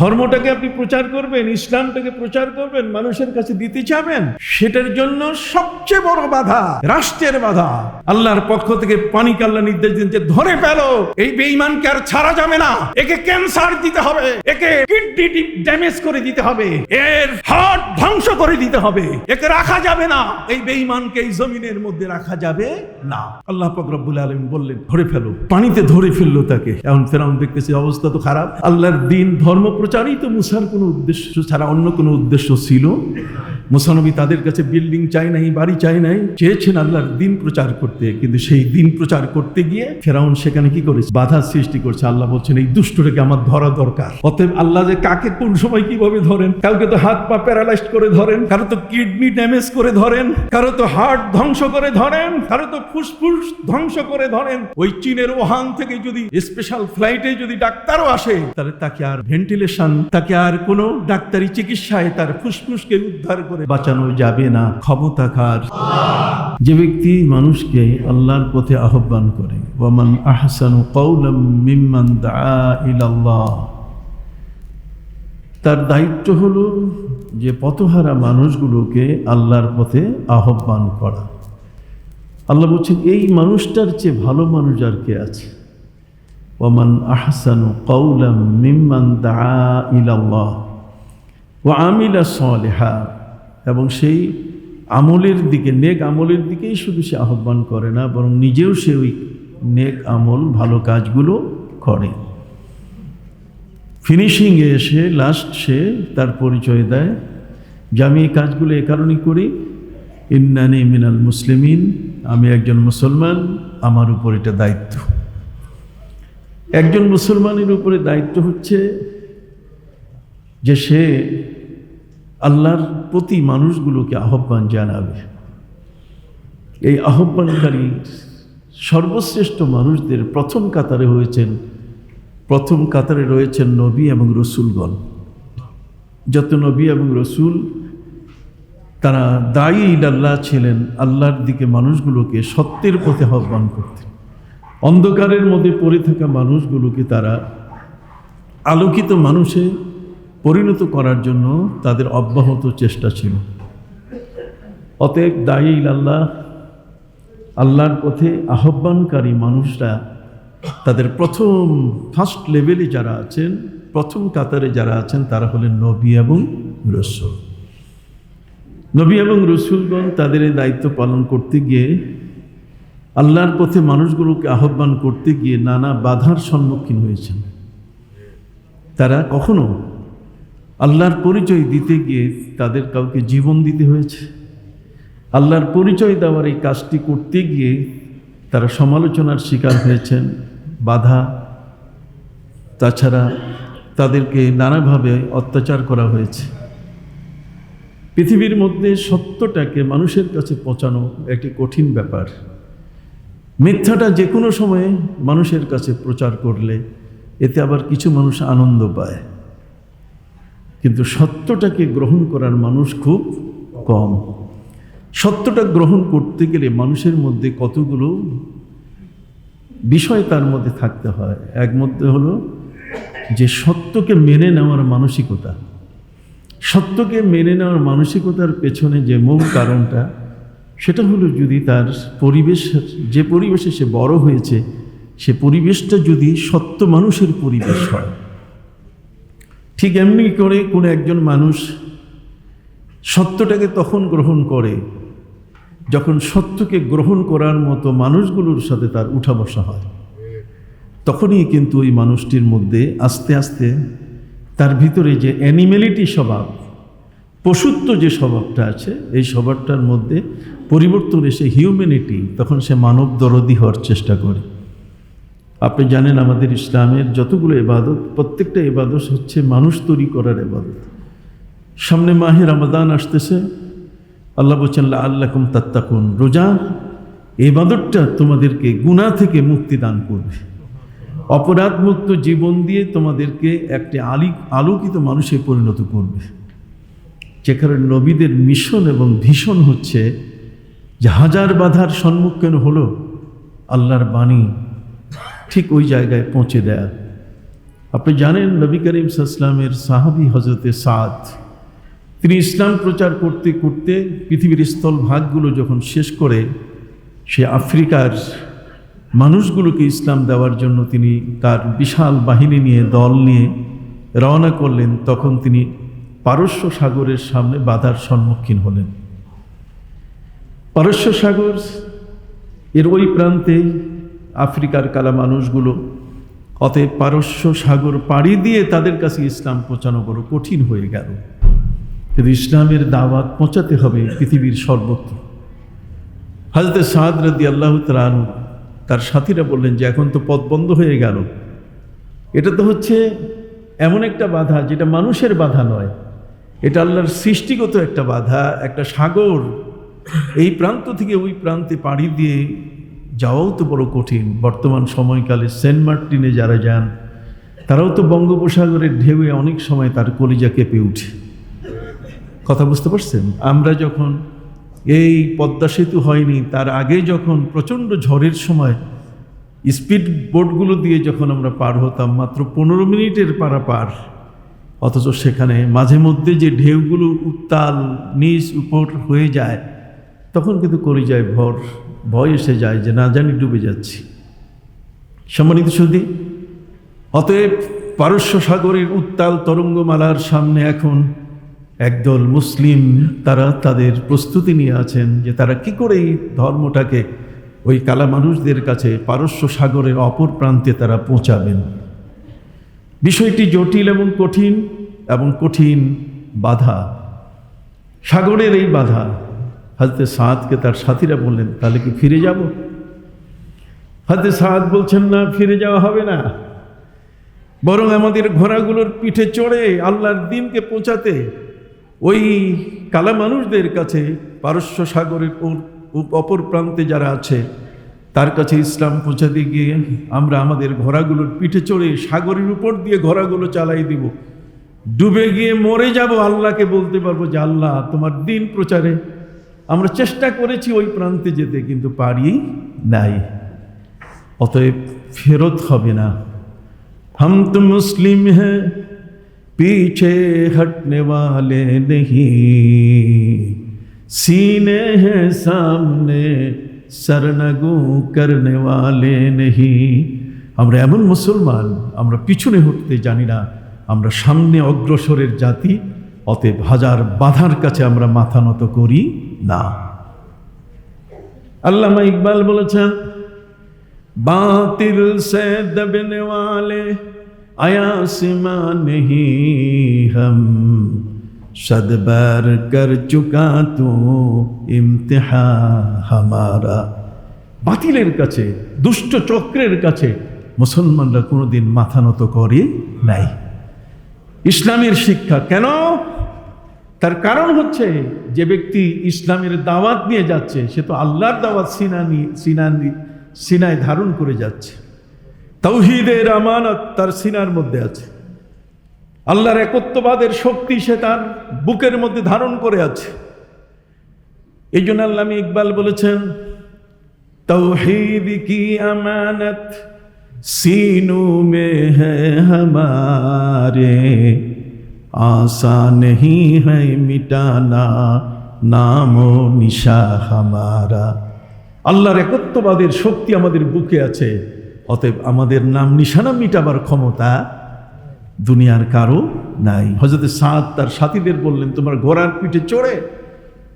ধর্মটাকে আপনি প্রচার করবেন, ইসলামটাকে প্রচার করবেন, মানুষের কাছে দিতে চাবেন, সেটার জন্য সবচেয়ে বড় বাধা, রাষ্ট্রের বাধা। আল্লাহর পক্ষ থেকে পানি কাল্লা নির্দেশ দিন যে, ধরে ফেলো, এই বেঈমানকে আর ছাড়া যাবে না। একে ক্যান্সার দিতে হবে, একে কিডনি ড্যামেজ করে দিতে হবে, এর হার্ট ধ্বংস করে দিতে হবে, একে রাখা যাবে না। এই বেঈমানকে এই জমিনের মধ্যে রাখা যাবে না। আল্লাহ পাক রব্বুল আলামিন বললেন, ধরে ফেলো। পানিতে ধরে ফেলল তাকে। এখন ফেরাউন দেখতেছে, অবস্থা তো খারাপ। আল্লাহর দিন ধর্ম প্রচারই তো মুসার কোনো উদ্দেশ্য ছাড়া অন্য কোনো উদ্দেশ্য ছিল? মুসানবী তাদের কাছে বিল্ডিং চাই নাই, বাড়ি চাই নাই, চেয়েছেন আল্লাহর দিন প্রচার করতে, কিন্তু সেই দিন প্রচার করতে গিয়ে ফেরাউন সেখানে কি করেছে? বাধা সৃষ্টি করছে। আল্লাহ বলছেন, এই দুষ্টটাকে আমার ধরা দরকার। অতএব আল্লাহ যে কাকে কোন সময় কীভাবে ধরেন? কাউকে তো হাত পা প্যারালাইজ করে ধরেন, কারও তো কিডনি ড্যামেজ করে ধরেন, কারও তো হার্ট ধ্বংস করে ধরেন, কারও তো ফুসফুস ধ্বংস করে ধরেন। ওই চীনের ওহান থেকে যদি স্পেশাল ফ্লাইটে যদি ডাক্তারও আসে, তাহলে তাকে আর ভেন্টিলেশন তাকে আর কোনো ডাক্তারি চিকিৎসায় তার ফুসফুসকে উদ্ধার করে বাঁচানো যাবে না। ক্ষমতাকার যে ব্যক্তি মানুষকে আল্লাহর পথে আহ্বান করে আহসানু কৌলম মিম্মান দা ইলাল্লাহ। তার দায়িত্ব হলো যে পথহারা মানুষগুলোকে আল্লাহর পথে আহ্বান করা। আল্লাহ বলছেন, এই মানুষটার চেয়ে ভালো মানুষ আর কে আছে? ওমান আহসানু কৌলাম মিম্মান দা ইলাল্লাহ ও আমিলা সলেহা এবং সেই আমলের দিকে, নেক আমলের দিকেই শুধু সে আহ্বান করে না, বরং নিজেও সে ওই নেক আমল, ভালো কাজগুলো করে। ফিনিশিংয়ে এসে লাস্ট সে তার পরিচয় দেয় যে, আমি এই কাজগুলো এ কারণেই করি। ইন্নানি মিনাল মুসলিমিন, আমি একজন মুসলমান, আমার উপর এটা দায়িত্ব। একজন মুসলমানের উপরে দায়িত্ব হচ্ছে যে সে আল্লাহর প্রতি মানুষগুলোকে আহ্বান জানাবে। এই আহ্বানকারী সর্বশ্রেষ্ঠ মানুষদের প্রথম কাতারে হয়েছেন, প্রথম কাতারে রয়েছেন নবী এবং রসুলগণ। যত নবী এবং রসুল, তারা দায়ী ইলাল্লাহ ছিলেন, আল্লাহর দিকে মানুষগুলোকে সত্যের পথে আহ্বান করতেন। অন্ধকারের মধ্যে পড়ে থাকা মানুষগুলোকে তারা আলোকিত মানুষে পরিণত করার জন্য তাদের অব্যাহত চেষ্টা ছিল। অতএব দায়ী আল্লাহ আল্লাহর পথে আহ্বানকারী মানুষরা তাদের প্রথম ফার্স্ট লেভেলে যারা আছেন, প্রথম কাতারে যারা আছেন, তারা হলেন নবী এবং রসুল। নবী এবং রসুলগণ তাদের দায়িত্ব পালন করতে গিয়ে আল্লাহর পথে মানুষগুলোকে আহ্বান করতে গিয়ে নানা বাধার সম্মুখীন হয়েছেন। তারা কখনো আল্লাহর পরিচয় দিতে গিয়ে তাদের কাউকে জীবন দিতে হয়েছে। আল্লাহর পরিচয় দেওয়ার এই কাজটি করতে গিয়ে তারা সমালোচনার শিকার হয়েছেন, বাধা। তাছাড়া তাদেরকে নানাভাবে অত্যাচার করা হয়েছে। পৃথিবীর মধ্যে সত্যটাকে মানুষের কাছে পৌঁছানো একটি কঠিন ব্যাপার। মিথ্যাটা যে কোনো সময়ে মানুষের কাছে প্রচার করলে এতে আবার কিছু মানুষ আনন্দ পায়। কিন্তু সত্যটাকে গ্রহণ করার মানুষ খুব কম। সত্যটা গ্রহণ করতে গেলে মানুষের মধ্যে কতগুলো বিষয় তার মধ্যে থাকতে হয়। এক মধ্যে হলো যে সত্যকে মেনে নেওয়ার মানসিকতা। সত্যকে মেনে নেওয়ার মানসিকতার পেছনে যে মূল কারণটা সেটা হলো যদি তার পরিবেশ, যে পরিবেশে সে বড় হয়েছে, সে পরিবেশটা যদি সত্য মানুষের পরিবেশ হয়। ঠিক এমনি করে কোনো একজন মানুষ সত্যটাকে তখন গ্রহণ করে, যখন সত্যকে গ্রহণ করার মতো মানুষগুলোর সাথে তার উঠা বসা হয়। তখনই কিন্তু ওই মানুষটির মধ্যে আস্তে আস্তে তার ভিতরে যে অ্যানিমেলিটি স্বভাব পশুত্ব যে স্বভাবটা আছে, এই স্বভাবটার মধ্যে পরিবর্তন এসে হিউম্যানিটি তখন সে মানব দরদি হওয়ার চেষ্টা করে। আপনি জানেন আমাদের ইসলামের যতগুলো এবাদত প্রত্যেকটা এবাদত হচ্ছে মানুষ তৈরি করার এবাদত সামনে মাহে রমাদান আসতেছে, আল্লাহ বলছেন আল্লাহকুম তাত্তাকুন। রোজা এবাদতটা তোমাদেরকে গুণা থেকে মুক্তি দান করবে। অপরাধ মুক্ত জীবন দিয়ে তোমাদেরকে একটি আলি, আলোকিত মানুষে পরিণত করবে। যেখানে নবীদের মিশন এবং ভীষণ হচ্ছে, যে হাজার বাধার সম্মুখীন হলো? আল্লাহর বাণী ঠিক ওই জায়গায় পৌঁছে দেয়া। আপনি জানেন নবী করিম সাল্লামের সাহাবি হজরতে সাদ, তিনি ইসলাম প্রচার করতে করতে পৃথিবীর স্থল ভাগগুলো যখন শেষ করে, সে আফ্রিকার মানুষগুলোকে ইসলাম দেওয়ার জন্য তিনি তার বিশাল বাহিনী নিয়ে, দল নিয়ে রওনা করলেন। তখন তিনি পারস্য সাগরের সামনে বাধার সম্মুখীন হলেন। পারস্য সাগর এর ওই প্রান্তে আফ্রিকার কালা মানুষগুলো অতএব পারস্য সাগর পাড়ি দিয়ে তাদের কাছে ইসলাম পৌঁছানো বড় কঠিন হয়ে গেল। কিন্তু ইসলামের দাওয়াত পৌঁছাতে হবে পৃথিবীর সর্বত্র। হাজরত সাদ রাদি আল্লাহ তালু তার সাথীরা বললেন যে, এখন তো পথ বন্ধ হয়ে গেল। এটা তো হচ্ছে এমন একটা বাধা যেটা মানুষের বাধা নয়। এটা আল্লাহর সৃষ্টিগত একটা বাধা, একটা সাগর। এই প্রান্ত থেকে ওই প্রান্তে পাড়ি দিয়ে যাওয়াও তো বড় কঠিন। বর্তমান সময়কালে সেন্ট মার্টিনে যারা যান, তারাও তো বঙ্গোপসাগরের ঢেউয়ে অনেক সময় তার কলিজা কেঁপে উঠে কথা বুঝতে পারছেন? আমরা যখন এই পদ্মা সেতু হয়নি, তার আগে যখন প্রচণ্ড ঝড়ের সময় স্পিড বোটগুলো দিয়ে যখন আমরা পার হতাম, মাত্র পনেরো মিনিটের পারা পার অথচ সেখানে মাঝে মধ্যে যে ঢেউগুলো উত্তাল, নিচ উপর হয়ে যায়, তখন কিন্তু করে যায় ভর, ভয় এসে যায় যে না জানি ডুবে যাচ্ছি। সম্মানিত সুদী অতএব পারস্য সাগরের উত্তাল তরঙ্গমালার সামনে এখন একদল মুসলিম তারা তাদের প্রস্তুতি নিয়ে আছেন যে তারা কি করে এই ধর্মটাকে ওই কালা মানুষদের কাছে পারস্য সাগরের অপর প্রান্তে তারা পৌঁছাবেন। বিষয়টি জটিল এবং কঠিন এবং কঠিন বাধা। সাগরের এই বাধা হাজতে সাদকে তার সাথীরা বললেন, তাহলে কি ফিরে যাব? হাজতে সাদ বলছেন, না, ফিরে যাওয়া হবে না। বরং আমাদের ঘোড়াগুলোর পিঠে চড়ে আল্লাহর দিনকে পৌঁছাতে ওই কালা মানুষদের কাছে পারস্য সাগরের অপর প্রান্তে যারা আছে তার কাছে ইসলাম পৌঁছাতে গিয়ে আমরা আমাদের ঘোড়াগুলোর পিঠে চড়ে সাগরের উপর দিয়ে ঘোড়াগুলো চালাই দিব ডুবে গিয়ে মরে যাব আল্লাহকে বলতে পারবো যে আল্লাহ তোমার দিন প্রচারে আমরা চেষ্টা করেছি ওই প্রান্তে যেতে কিন্তু পারি নাই অতএব ফেরত হবে না हम तो मुस्लिम हैं पीछे हटने वाले नहीं सीने हैं सामने সারনাগু করনে ওয়ালে নেহি আমরা এমন মুসলমান, আমরা পিছনে হটতে জানি না। আমরা সামনে অগ্রসরের জাতি, অতএব হাজার বাধার কাছে আমরা মাথা নত করি না। আল্লামা ইকবাল বলেছেন, বাতিল সে দবনে ওয়ালে আয়াসিমা নেহি হম। हम सदबर कर चुका तू इम्तिहा हमारा বাতিলের কাছে দুষ্ট চক্রের কাছে মুসলমানরা কোনোদিন মাথা নত করে নাই ইসলামের শিক্ষা কেন তার কারণ হচ্ছে যে ব্যক্তি ইসলামের দাওয়াত নিয়ে যাচ্ছে সে তো আল্লাহর দাওয়াত সিনানি সিনানি সিনায় ধারণ করে যাচ্ছে তৌহিদের আমানত তার সিনার মধ্যে আছে আল্লাহর একত্ববাদের শক্তি সে তার বুকের মধ্যে ধারণ করে আছে। এই জন্য আল্লাহ ইকবাল বলেছেন, তৌহিদ কি আমানত? সিনু মে হমারে। আশা নেই মিটানা, নাম নিশা হামারা। আল্লাহর একত্ববাদের শক্তি আমাদের বুকে আছে, অতএব আমাদের নাম নিশানা মিটাবার ক্ষমতা দুনিয়ার কারও নাই। হজরত সাদ তার সাথীদের বললেন, তোমার ঘোড়ার পিঠে চড়ে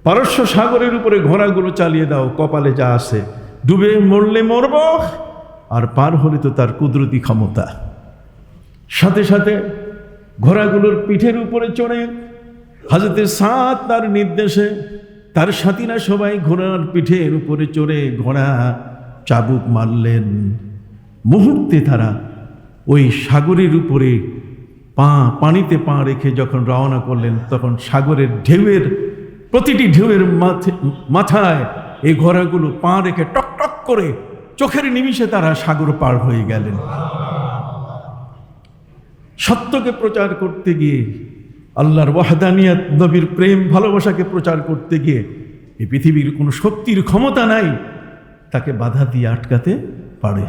পারস্য সাগরের উপরে ঘোড়াগুলো চালিয়ে দাও, কপালে যা আছে, ডুবে মরলে মরব আর পার হলে তো তার কুদরতি ক্ষমতা। সাথে সাথে ঘোড়াগুলোর পিঠের উপরে চড়ে হাজরতে সাদ তার নির্দেশে তার সাথীরা সবাই ঘোড়ার পিঠের উপরে চড়ে ঘোড়া চাবুক মারলেন। মুহূর্তে তারা ওই সাগরের উপরে পা, পানিতে পা রেখে যখন রওনা করলেন, তখন সাগরের ঢেউয়ের, প্রতিটি ঢেউয়ের মাথে মাথায় এই ঘোড়াগুলো পা রেখে টক টক করে চোখের নিমিষে তারা সাগর পার হয়ে গেলেন। সত্যকে প্রচার করতে গিয়ে, আল্লাহর ওয়াহদানিয়াত নবীর প্রেম, ভালোবাসাকে প্রচার করতে গিয়ে এই পৃথিবীর কোনো শক্তির ক্ষমতা নাই, তাকে বাধা দিয়ে আটকাতে পারে।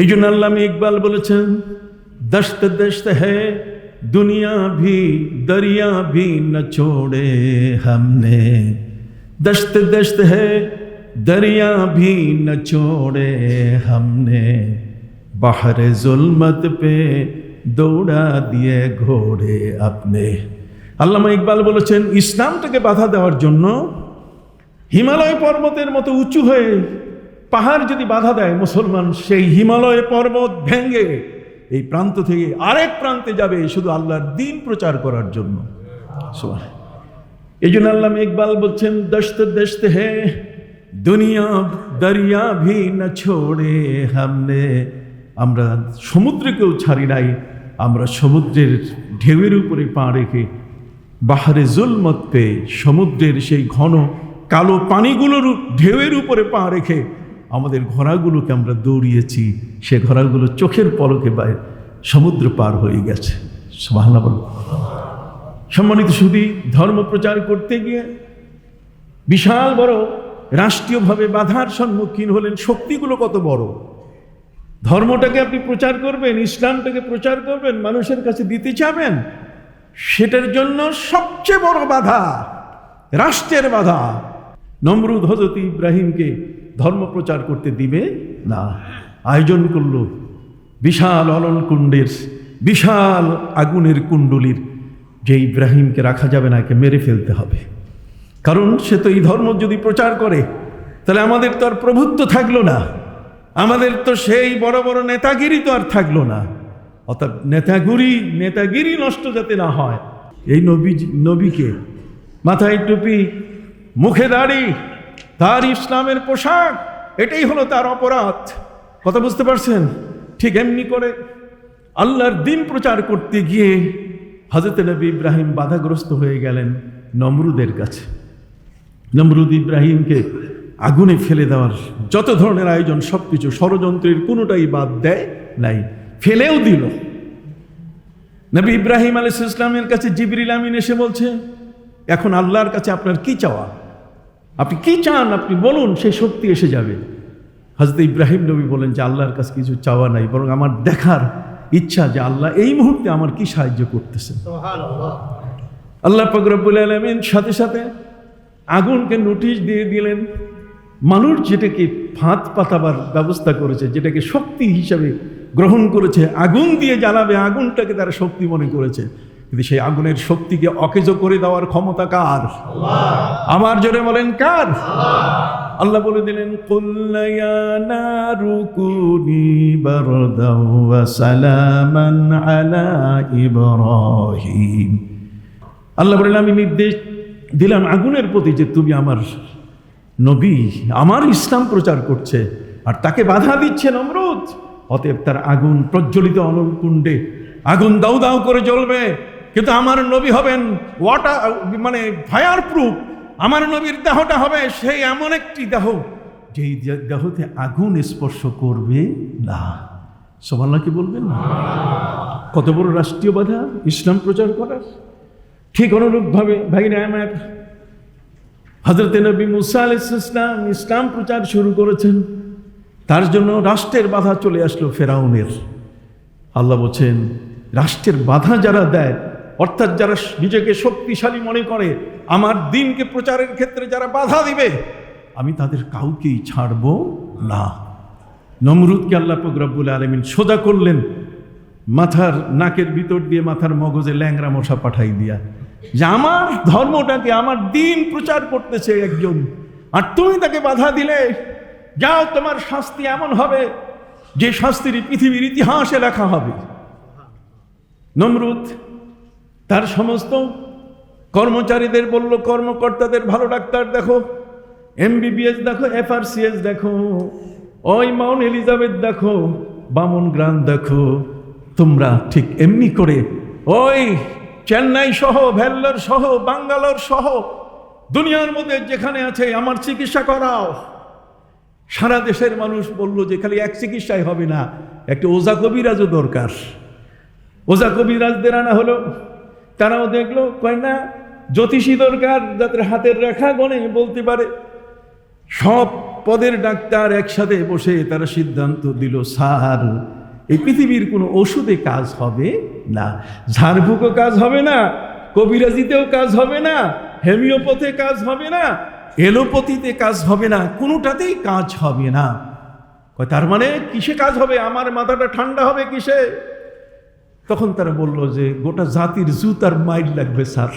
এই জন্য আল্লাহ ইকবাল বলেছেন दश्त दश्त है दुनिया भी दरिया भी न छोड़े हमने दश्त दश्त है दरिया भी न छोड़े हमने बाहर जुल्मत पे দৌড়া দিয়ে ঘোড়ে আপনি আল্লামা ইকবাল বলেছেন ইসলামটাকে বাধা দেওয়ার জন্য হিমালয় পর্বতের মতো উঁচু হয়ে পাহাড় যদি বাধা দেয় মুসলমান সেই হিমালয় পর্বত ভেঙে এই প্রান্ত থেকে আরেক প্রান্তে যাবে শুধু আল্লাহর দিন প্রচার করার জন্য। এই জন্য আল্লাহ ইকবাল বলছেন, দশত দশত হে দুনিয়া দরিয়া ভি না ছোড়ে হামনে আমরা সমুদ্রকেও ছাড়ি নাই, আমরা সমুদ্রের ঢেউয়ের উপরে পা রেখে বাহারে জুলমত পেয়ে সমুদ্রের সেই ঘন কালো পানিগুলোর ঢেউয়ের উপরে পা রেখে আমাদের ঘোড়াগুলোকে আমরা দৌড়িয়েছি, সে ঘোড়াগুলো চোখের পলকে বাইরে সমুদ্র পার হয়ে গেছে। সম্মানিত সুদী ধর্ম প্রচার করতে গিয়ে বিশাল বড় রাষ্ট্রীয়ভাবে বাধার সম্মুখীন হলেন শক্তিগুলো কত বড়। ধর্মটাকে আপনি প্রচার করবেন, ইসলামটাকে প্রচার করবেন, মানুষের কাছে দিতে চাবেন, সেটার জন্য সবচেয়ে বড় বাধা, রাষ্ট্রের বাধা। নমরুদ হজরত ইব্রাহিমকে ধর্ম প্রচার করতে দিবে? না। আয়োজন করল বিশাল অলন কুণ্ডের বিশাল আগুনের কুণ্ডলির, যে ইব্রাহিমকে রাখা যাবে না, একে মেরে ফেলতে হবে। কারণ সে তো এই ধর্ম যদি প্রচার করে, তাহলে আমাদের তো আর প্রভুত্ব থাকল না। আমাদের তো সেই বড় বড় নেতাগিরি তো আর থাকল না। অর্থাৎ নেতাগুরি, নেতাগিরি নষ্ট যাতে না হয়। এই নবী নবীকে মাথায় টুপি, মুখে দাড়ি তার ইসলামের পোশাক, এটাই হলো তার অপরাধ। কথা বুঝতে পারছেন? ঠিক এমনি করে আল্লাহর দিন প্রচার করতে গিয়ে হজরত নবী ইব্রাহিম বাধাগ্রস্ত হয়ে গেলেন নমরুদের কাছে। নমরুদ ইব্রাহিমকে আগুনে ফেলে দেওয়ার যত ধরনের আয়োজন সব কিছু ষড়যন্ত্রের কোনোটাই বাদ দেয় নাই, ফেলেও দিল। নবী ইব্রাহিম আলাইহিস ইসলামের কাছে জিবরিল আমিন এসে বলছে, এখন আল্লাহর কাছে আপনার কি চাওয়া? আপনি কি চান? আপনি বলুন সেই শক্তি এসে যাবে। হজরত ইব্রাহিম নবী বলেন যে আল্লাহর কাছে কিছু চাওয়া নাই বরং আমার দেখার ইচ্ছা যে আল্লাহ এই মুহূর্তে আমার কি সাহায্য করতেছেন? আল্লাহ ফকরবুল আলমিন সাথে সাথে আগুনকে নোটিশ দিয়ে দিলেন। মানুষ যেটাকে ফাঁদ পাতাবার ব্যবস্থা করেছে যেটাকে শক্তি হিসাবে গ্রহণ করেছে আগুন দিয়ে জ্বালাবে আগুনটাকে তারা শক্তি মনে করেছে। কিন্তু সেই আগুনের শক্তিকে অকেজ করে দেওয়ার ক্ষমতা কার? আমার জোরে বলেন, কার? আল্লাহ বলে দিলেন ইব্রাহিম। আল্লাহ বলেন, আমি নির্দেশ দিলাম আগুনের প্রতি যে তুমি আমার নবী, আমার ইসলাম প্রচার করছে আর তাকে বাধা দিচ্ছে নমরুদ অতএব তার আগুন প্রজ্বলিত অনলকুণ্ডে আগুন দাউ দাউ করে জ্বলবে। কিন্তু আমার নবী হবেন ওয়াটার মানে ফায়ার প্রুফ আমার নবীর দেহটা হবে সেই এমন একটি দেহ, যেই দেহতে আগুন স্পর্শ করবে না। সোমাল্লা কি বলবেন? না কত বড় রাষ্ট্রীয় বাধা ইসলাম প্রচার করার। ঠিক অনুরূপভাবে ভাইরা আমার হজরত নবী মুসা আলাইসালাম ইসলাম প্রচার শুরু করেছেন। তার জন্য রাষ্ট্রের বাধা চলে আসলো ফেরাউনের। আল্লাহ বলছেন, রাষ্ট্রের বাধা যারা দেয় অর্থাৎ যারা নিজেকে শক্তিশালী মনে করে, আমার দিনকে প্রচারের ক্ষেত্রে যারা বাধা দিবে, আমি তাদের কাউকেই ছাড়ব না। নমরুদকে আল্লাহ রব্বুল আলমিন সোজা করলেন, মাথার নাকের ভিতর দিয়ে মাথার মগজে ল্যাংরা মশা পাঠাই দিয়া। যে আমার ধর্মটাকে আমার দিন প্রচার করতেছে একজন, আর তুমি তাকে বাধা দিলে, যাও তোমার শাস্তি এমন হবে, যে শাস্তির পৃথিবীর ইতিহাসে লেখা হবে। নমরুদ তার সমস্ত কর্মচারীদের বলল, কর্মকর্তাদের ভালো ডাক্তার দেখো এমবিবিএস দেখো এফআরসিএস দেখো, ওই মাউন্ট এলিজাবেথ দেখো, বামন গ্রাম দেখো। তোমরা ঠিক এমনি করে ওই চেন্নাই সহ, ভেল্লোর সহ, বাঙ্গালোর সহ, দুনিয়ার মধ্যে যেখানে আছে আমার চিকিৎসা করাও। সারা দেশের মানুষ বলল যে খালি এক চিকিৎসায় হবে না, একটা ওজা কবিরাজও দরকার। ওজা কবিরাজদের আনা হলো তারাও দেখল, কয় না, জ্যোতিষী দরকার, যাদের হাতের রেখা গণে বলতে পারে। সব পদের ডাক্তার একসাথে বসে তারা সিদ্ধান্ত দিল, স্যার, এই পৃথিবীর কোনো ওষুধে কাজ হবে না। ঝাড়ফুঁকও কাজ হবে না, কবিরাজিতেও কাজ হবে না, হেমিওপ্যাথে কাজ হবে না এলোপ্যাথিতে কাজ হবে না, কোনোটাতেই কাজ হবে না। তার মানে কিসে কাজ হবে? আমার মাথাটা ঠান্ডা হবে কিসে? তখন তারা বলল যে গোটা জাতির জুতার মাইল লাগবে স্যার।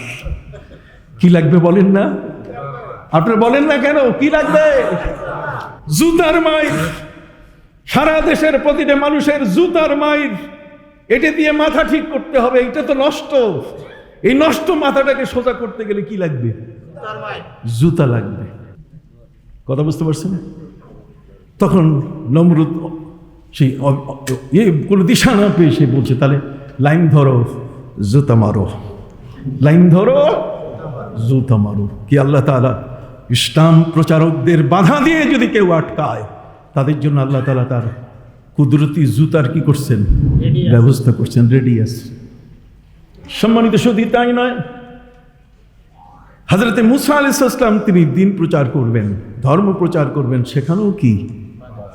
কি লাগবে বলেন না? আপনারা বলেন না কেন? কি লাগবে? জুতার মাইল। সারা দেশের প্রতিটা মানুষের জুতার মাইল। এটা দিয়ে মাথা ঠিক করতে হবে এটা তো নষ্ট। এই নষ্ট মাথাটাকে সোজা করতে গেলে কি লাগবে? জুতা লাগবে। কথা বুঝতে পারছেন? তখন নমরুদ সেই কোনো দিশা না পেয়ে সে বলছে তাহলে লাইন ধরো জুতা মারো। লাইন ধরো জুতা মারো। কি আল্লাহ তাআলা ইসলাম প্রচারকদের বাধা দিয়ে যদি কেউ আটকায় তাদের জন্য আল্লাহ তাআলা তার কুদরতি জুতার কি করছেন? ব্যবস্থা করছেন রেডি আছে। সম্মানিত শুধু তাই নয় হাজরতে মুসা আলাইসাল্লাম তিনি দিন প্রচার করবেন ধর্ম প্রচার করবেন সেখানেও কি?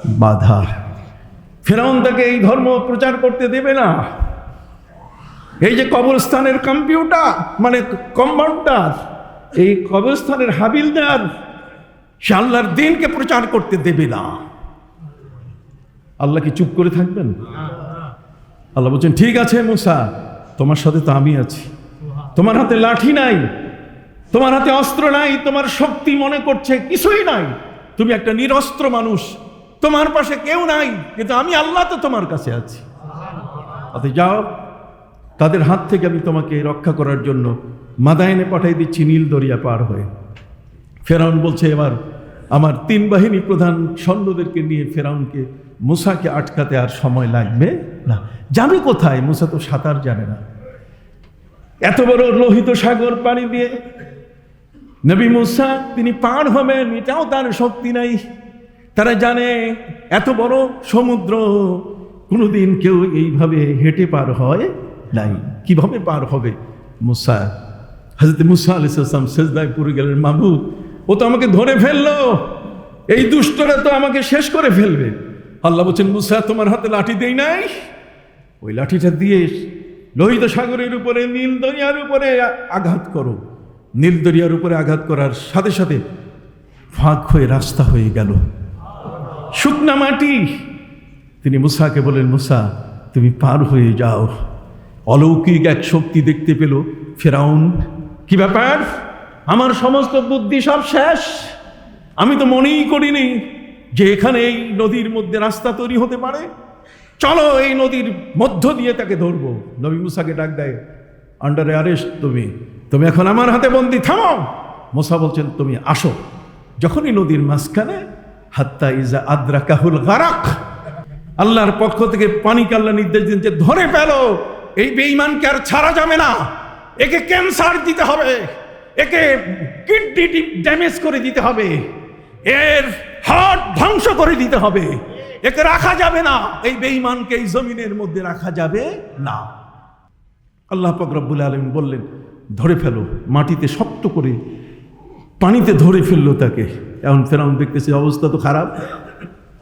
বাধা। ফেরাউন তাকে এই ধর্ম প্রচার করতে দেবে না। এই যে কবরস্থানের কম্পিউটার মানে কম্পাউন্ডার এই কবরস্থানের হাবিলদার, সে আল্লাহর দিনকে প্রচার করতে দেবে না। আল্লাহ কি চুপ করে থাকবেন? আল্লাহ বলছেন, ঠিক আছে মুসা, তোমার সাথে তো আমি আছি। তোমার হাতে লাঠি নাই, তোমার হাতে অস্ত্র নাই, তোমার শক্তি মনে করছে, কিছুই নাই। তুমি একটা নিরস্ত্র মানুষ, তোমার পাশে কেউ নাই, কিন্তু আমি আল্লাহ তো তোমার কাছে আছি। অত যাও। তাদের হাত থেকে আমি তোমাকে রক্ষা করার জন্য মাদায়নে পাঠাই দিচ্ছি নীল দরিয়া পার হয়ে। ফেরাউন বলছে, এবার আমার তিন বাহিনী প্রধান সৈন্যদেরকে নিয়ে ফেরাউনকে, মুসাকে আটকাতে আর সময় লাগবে না। যাবে কোথায়? মুসা তো সাঁতার জানে না। এত বড় লোহিত সাগর পানি দিয়ে নবী মুসা, তিনি পার হবেন, এটাও তার শক্তি নাই। তারা জানে, এত বড় সমুদ্র, কোনোদিন কেউ এইভাবে হেঁটে পার হয় নাই। কীভাবে পার হবে? মুসা হাজরত মুসা আলাইসাল্লাম সেজদায় পড়ে গেলেন মাহবুব ও তো আমাকে ধরে ফেলল। এই দুষ্টরা তো আমাকে শেষ করে ফেলবে। আল্লাহ বলছেন, মুসা, তোমার হাতে লাঠি দেই নাই? ওই লাঠিটা দিয়ে লোহিত সাগরের উপরে, নীল দরিয়ার উপরে আঘাত করো। নীল দরিয়ার উপরে আঘাত করার সাথে সাথে ফাঁক হয়ে রাস্তা হয়ে গেল। শুকনা মাটি। তিনি মুসাকে বলেন মুসা, তুমি পার হয়ে যাও। অলৌকিক এক শক্তি দেখতে পেল ফেরাউন। কি ব্যাপার? আমার সমস্ত বুদ্ধি সব শেষ। আমি তো মনেই করিনি যে এখানে এই নদীর মধ্যে রাস্তা তৈরি হতে পারে। চলো এই নদীর মধ্য দিয়ে তাকে ধরবো। নবী মুসাকে ডাক দেয় আন্ডার অ্যারেস্ট তুমি। তুমি এখন আমার হাতে বন্দি, থামো! মোসা বলছেন, তুমি আসো। যখনই নদীর মাঝখানে, হাত্তা ইজা আদ্রা কাহুল গারাক, আল্লাহর পক্ষ থেকে পানি কাল্লা নির্দেশ দিন যে ধরে পেল এই বেঈমানকে আর ছাড়া যাবে না। একে ক্যান্সার দিতে হবে, একে কিডনি ড্যামেজ করে দিতে হবে, এর হার্ট ধ্বংস করে দিতে হবে। একে রাখা যাবে না। এই বেঈমানকে এই জমিনের মধ্যে রাখা যাবে না। আল্লাহ পাক রব্বুল আলম বললেন, ধরে ফেলো, মাটিতে শক্ত করে পানিতে ধরে ফেলল তাকে। এখন ফেরাউন দেখতেছে, অবস্থা তো খারাপ।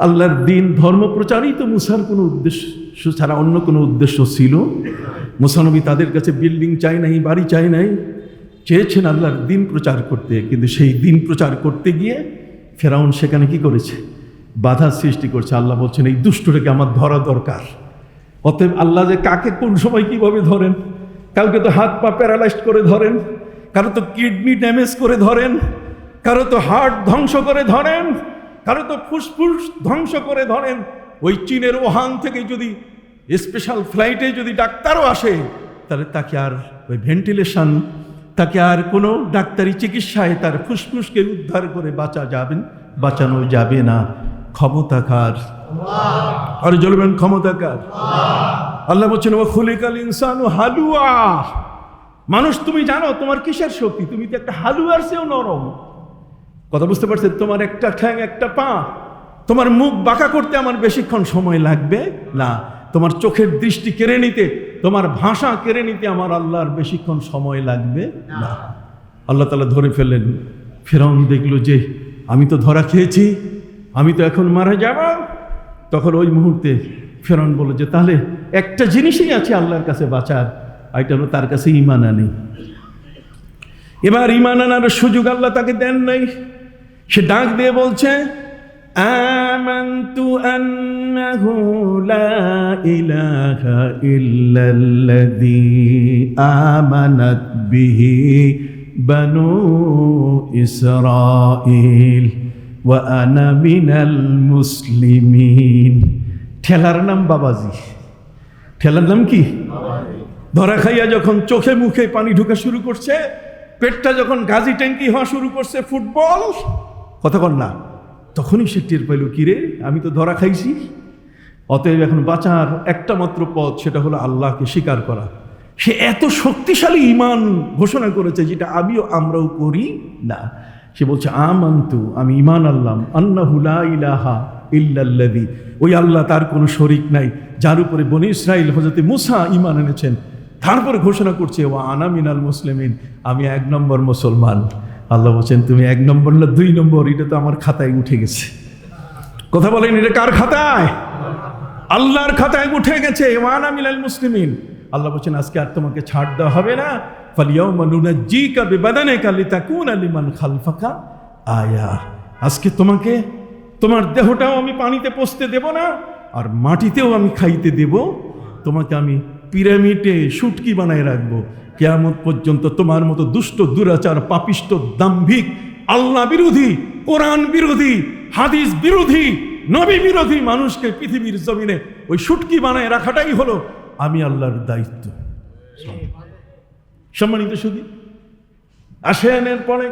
আল্লাহর দিন ধর্ম প্রচারই তো মুসার কোনো উদ্দেশ্য ছাড়া অন্য কোনো উদ্দেশ্য ছিল। মুসানবী তাদের কাছে বিল্ডিং চাই নাই, বাড়ি চাই নাই, চেয়েছেন আল্লাহর দিন প্রচার করতে। কিন্তু সেই দিন প্রচার করতে গিয়ে ফেরাউন সেখানে কি করেছে? বাধা সৃষ্টি করছে। আল্লাহ বলছেন, এই দুষ্টটাকে আমার ধরা দরকার। অতএব আল্লাহ যে কাকে কোন সময় কীভাবে ধরেন? কাউকে তো হাত পা প্যারালাইজড করে ধরেন, কারও তো কিডনি ড্যামেজ করে ধরেন, কারও তো হার্ট ধ্বংস করে ধরেন কারও তো ফুসফুস ধ্বংস করে ধরেন। ওই চীনের ওহান থেকে যদি স্পেশাল ফ্লাইটে যদি ডাক্তারও আসে তাহলে তাকে আর ওই ভেন্টিলেশন তাকে আর কোনো ডাক্তারি চিকিৎসায় তার ফুসফুসকে উদ্ধার করে বাঁচা যাবেন বাঁচানো যাবে না। ক্ষমতাকার আর জ্বলবেন ক্ষমতাকার আল্লাহ বলছেন ও খুলিকাল ইনসান ও হালুয়া। মানুষ তুমি জানো তোমার কিসের শক্তি? তুমি তো একটা হালুয়ার চেয়েও নরম। কথা বুঝতে পারছেন? তোমার একটা ঠ্যাং একটা পা। তোমার মুখ বাঁকা করতে আমার বেশিক্ষণ সময় লাগবে? না। তোমার চোখের দৃষ্টি কেড়ে নিতে তোমার ভাষা কেড়ে নিতে আমার আল্লাহর বেশিক্ষণ সময় লাগবে? না। আল্লাহ তালা ধরে ফেললেন ফেরাউন দেখল যে আমি তো ধরা খেয়েছি আমি তো এখন মারা যাব। তখন ওই মুহূর্তে ফেরন বলে যে তাহলে একটা জিনিসই আছে আল্লাহর কাছে বাঁচার এটা হলো তার কাছে ইমান আনি। এবার ইমান আনার সুযোগ আল্লাহ তাকে দেন নাই। সে ডাক দিয়ে বলছে, আমান্তু ওয়া মুসলিমিন। ঠেলার নাম বাবাজি। ঠেলার নাম কি? ধরা খাইয়া যখন চোখে মুখে পানি ঢুকা শুরু করছে, পেটটা যখন গাজি ট্যাঙ্কি হওয়া শুরু করছে ফুটবল কথা কর না, তখনই সে টের পাইল কিরে আমি তো ধরা খাইছি। অতএব এখন বাঁচার একটা মাত্র পথ, সেটা হলো আল্লাহকে স্বীকার করা। সে এত শক্তিশালী ইমান ঘোষণা করেছে যেটা আমিও আমরাও করি না। সে বলছে, আমান্তু, আমি ইমান আল্লাহ আন্নাহুলা ইলাহা ইল্লাল্লাদি ওই আল্লাহ তার কোনো শরিক নাই, যার উপরে বনি ইসরাইল হজরতে মুসা ইমান এনেছেন। তারপরে ঘোষণা করছে ও আনা মিনাল মুসলিমিন, আমি এক নম্বর মুসলমান। আল্লাহ বলছেন, তুমি এক নম্বর না দুই নম্বর? এটা তো আমার খাতায় উঠে গেছে। কথা বলেন, এটা কার খাতায়? আল্লাহর খাতায় উঠে গেছে ওয়ানা মিলাল মুসলিমিন। আল্লাহ বলছেন, আজকে আর তোমাকে ছাড় দেওয়া হবে না। ফালিয়াউমা নুনাজ্জিকা বিবাদানিকা লিতাকুনা লিমান খালফাকা আয়া। আজকে তোমাকে, তোমার দেহটাও আমি পানিতে পচতে দেব না, আর মাটিতেও আমি খাইতে দেব। তোমাকে আমি পিরামিডে সুটকি বানায় রাখব। কেয়ামত পর্যন্ত তোমার মতো দুষ্ট, দুরাচার, পাপিষ্ট, দাম্ভিক, আল্লাহ বিরোধী, কোরআন বিরোধী, হাদিস বিরোধী, নবী বিরোধী মানুষকে পৃথিবীর জমিনে ওই সুটকি বানায় রাখাটাই হলো আমি আল্লাহর দায়িত্ব। সম্মানিত শুধু আসেনের পরে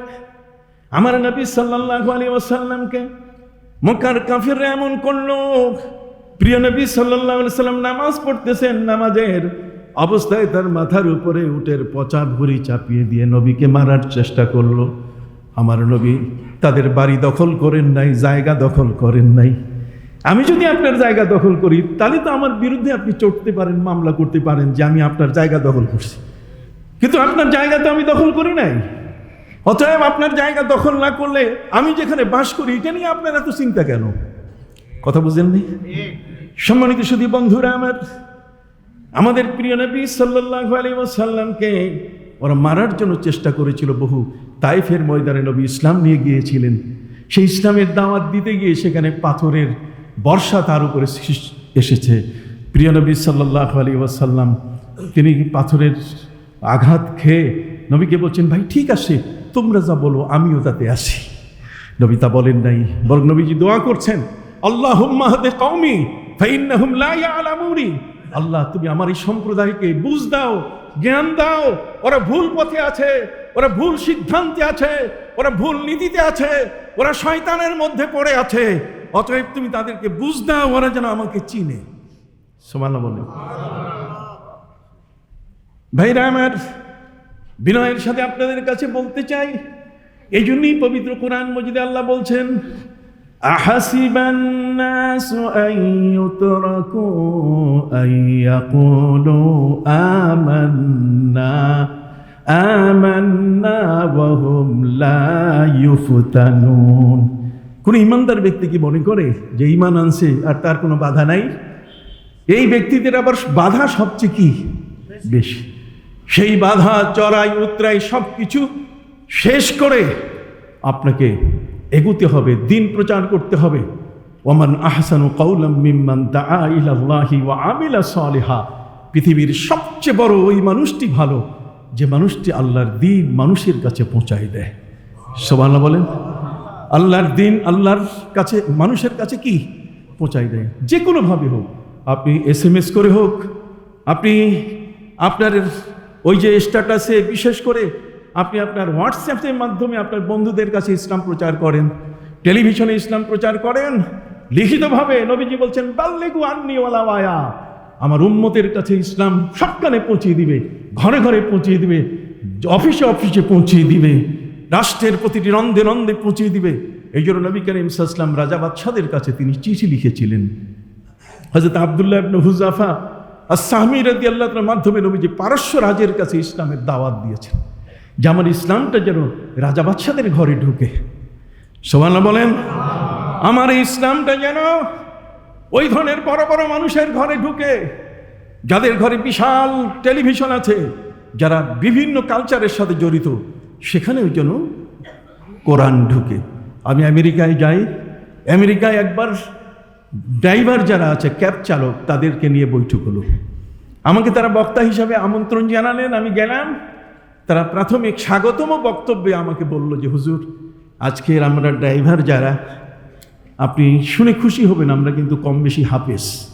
আমার নবী সাল্লাহ আলী ওসাল্লামকে মক্কার কাফিররা এমন করল প্রিয় নবী সাল্লাম নামাজ পড়তেছেন, নামাজের অবস্থায় তার মাথার উপরে উটের পচা ভুড়ি চাপিয়ে দিয়ে নবীকে মারার চেষ্টা করল। আমার নবী তাদের বাড়ি দখল করেন নাই, জায়গা দখল করেন নাই। আমি যদি আপনার জায়গা দখল করি, তাহলে তো আমার বিরুদ্ধে আপনি চড়তে পারেন, মামলা করতে পারেন যে আমি আপনার জায়গা দখল করছি। কিন্তু আপনার জায়গা তো আমি দখল করি নাই। অতএব আপনার জায়গা দখল না করলে আমি যেখানে বাস করি, এটা নিয়ে আপনার এত চিন্তা কেন? কথা বুঝেননি? সম্মানিত শুধু বন্ধুরা আমার, আমাদের প্রিয় নবী সাল্লাহ আলী সাল্লামকে ওরা মারার জন্য চেষ্টা করেছিল বহু তাইফের ময়দানে নবী ইসলাম নিয়ে গিয়েছিলেন। সেই ইসলামের দাওয়াত দিতে গিয়ে সেখানে পাথরের বর্ষা তার উপরে এসেছে। প্রিয় নবী সাল্লাহ আলী ওয়াসাল্লাম, তিনি পাথরের আঘাত খেয়ে নবীকে বলছেন, ভাই, ঠিক আছে, তোমরা যা বলো, আমিও তাতে আসি নবী তা বলেন নাই, বরং নবীজি দোয়া করছেন আল্লাহ হুম্মাহদে আল্লাহ, তুমি আমার এই সম্প্রদায়কে বুঝ দাও, জ্ঞান দাও। ওরা ভুল পথে আছে, ওরা ভুল সিদ্ধান্তে আছে, ওরা ভুল নীতিতে আছে, ওরা শয়তানের মধ্যে পড়ে আছে। অতএব তুমি তাদেরকে বুঝ দাও, ওরা যেন আমাকে চিনে। সমান বলে ভাইরা আমার, বিনয়ের সাথে আপনাদের কাছে বলতে চাই, এই জন্যই পবিত্র কোরআন মজিদে আল্লাহ বলছেন أحسب الناس أن يتركوا أن يقولوا آمنا آمنا وهم لا يفتنون কোন ইমানদার ব্যক্তি কি মনে করে যে ইমান আনছে আর তার কোনো বাধা নাই এই ব্যক্তিদের আবার বাধা সবচেয়ে কি বেশি সেই বাধা চড়াই উতরাই সব কিছু শেষ করে আপনাকে এগুতে হবে, দিন প্রচার করতে হবে। ওমান আহসানু কৌলম মিম্মান দা পৃথিবীর সবচেয়ে বড় ওই মানুষটি ভালো, যে মানুষটি আল্লাহর দিন মানুষের কাছে পৌঁছাই দেয়। সোবাল্লাহ বলেন, আল্লাহর দিন আল্লাহর কাছে, মানুষের কাছে কি পৌঁছাই দেয়? যে কোনোভাবে হোক, আপনি এস এম এস করে হোক, আপনি আপনার ওই যে স্ট্যাটাসে বিশেষ করে আপনি আপনার হোয়াটসঅ্যাপের মাধ্যমে আপনার বন্ধুদের কাছে ইসলাম প্রচার করেন, টেলিভিশনে ইসলাম প্রচার করেন, লিখিতভাবে নবীজি বলছেন, বাল্লেগু আন্নিওয়ালা আমার উম্মতের কাছে ইসলাম সবখানে পৌঁছিয়ে দিবে, ঘরে ঘরে পৌঁছিয়ে দিবে, অফিসে অফিসে পৌঁছিয়ে দিবে, রাষ্ট্রের প্রতিটি রন্ধে রন্ধে পৌঁছিয়ে দিবে। এই জন্য নবী করিম ইসলাম রাজা বাদশাদের কাছে তিনি চিঠি লিখেছিলেন। হজরত আবদুল্লাহ ইবনে হুজাফা আর সাহমি রাদি আল্লাহর মাধ্যমে নবীজি পারস্য রাজের কাছে ইসলামের দাওয়াত দিয়েছেন। যে আমার ইসলামটা যেন রাজা বাদশাদের ঘরে ঢুকে। সোমানা বলেন, আমার ইসলামটা যেন ওই ধরনের বড় বড় মানুষের ঘরে ঢুকে, যাদের ঘরে বিশাল টেলিভিশন আছে, যারা বিভিন্ন কালচারের সাথে জড়িত, সেখানেও যেন কোরআন ঢুকে। আমি আমেরিকায় যাই, আমেরিকায় একবার ড্রাইভার যারা আছে, ক্যাব চালক, তাদেরকে নিয়ে বৈঠক হলো। আমাকে তারা বক্তা হিসাবে আমন্ত্রণ জানালেন, আমি গেলাম। তারা প্রাথমিক স্বাগতম বক্তব্যে আমাকে বলল যে, হুজুর, আজকের আমরা ড্রাইভার যারা, আপনি শুনে খুশি হবেন, আমরা কিন্তু কম বেশি হাফেজ।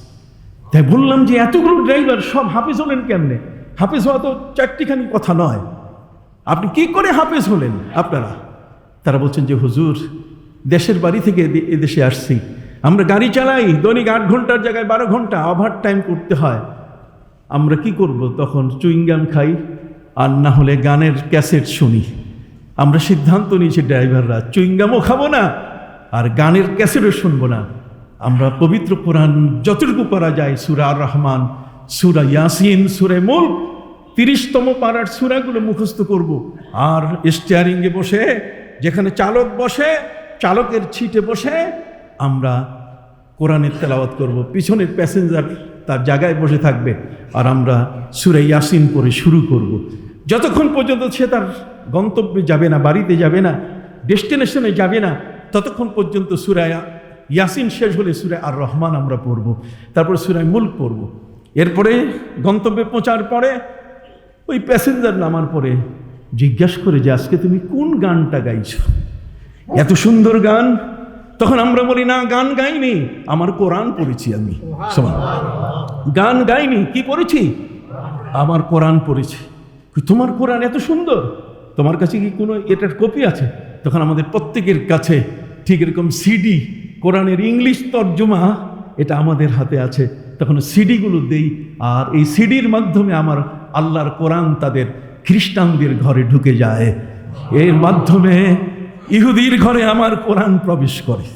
তাই বললাম যে, এতগুলো ড্রাইভার সব হাফেজ হলেন কেমনে? হাফেজ হওয়া তো চারটিখানি কথা নয়। আপনি কি করে হাফেজ হলেন আপনারা? তারা বলছেন যে, হুজুর, দেশের বাড়ি থেকে এদে- এদেশে আসছি। আমরা গাড়ি চালাই, দৈনিক আট ঘণ্টার জায়গায় বারো ঘণ্টা ওভার টাইম করতে হয়। আমরা কি করব? তখন চুইংগাম খাই আর না হলে গানের ক্যাসেট শুনি। আমরা সিদ্ধান্ত নিয়েছি, ড্রাইভাররা, চুইংগামও খাব না, আর গানের ক্যাসেটও শুনব না। আমরা পবিত্র কোরআন যতটুকু পারা যায়, সুরা আর রহমান সুরা ইয়াসিন, সুরে মুল্ক, তিরিশতম পাড়ার সুরাগুলো মুখস্থ করব। আর স্টিয়ারিংয়ে বসে, যেখানে চালক বসে, চালকের ছিটে বসে, আমরা কোরআনের তেলাওয়াত করব। পিছনের প্যাসেঞ্জার তার জায়গায় বসে থাকবে, আর আমরা সুরে ইয়াসিন পরে শুরু করব। যতক্ষণ পর্যন্ত সে তার গন্তব্যে যাবে না বাড়িতে যাবে না ডেস্টিনেশনে যাবে না ততক্ষণ পর্যন্ত সুরায় ইয়াসিন শেষ হলে সুরে আর রহমান আমরা পড়ব তারপরে সুরায় মুল্ক পড়ব। এরপরে গন্তব্যে পৌঁছার পরে ওই প্যাসেঞ্জার নামার পরে জিজ্ঞাসা করে যে আজকে তুমি কোন গানটা গাইছো? এত সুন্দর গান। তখন আমরা বলি না গান গাইনি আমার কোরআন পড়েছি আমি। গান গাইনি কি পড়েছি? আমার কোরআন পড়েছি। তোমার কোরআন এত সুন্দর? তোমার কাছে কি কোনো এটার কপি আছে? তখন আমাদের প্রত্যেকের কাছে ঠিক এরকম সিডি, কোরআনের ইংলিশ তর্জমা, এটা আমাদের হাতে আছে। তখন সিডিগুলো দেই, আর এই সিডির মাধ্যমে আমার আল্লাহর কোরআন তাদের খ্রিস্টানদের ঘরে ঢুকে যায়। এর মাধ্যমে ইহুদির ঘরে আমার কোরআন প্রবেশ করে।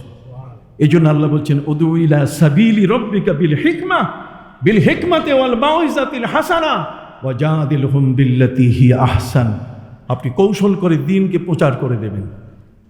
এই জন্য আল্লাহ বলছেন উদুইলা সাবিলি রব্বিকা বিল হিকমা, বিল হিকমাতে ওয়াল মাউইজাতিল হাসানা। ওয়াজাদিলহুম বিল্লাতি হি আহসান। আপনি কৌশল করে দিনকে প্রচার করে দেবেন।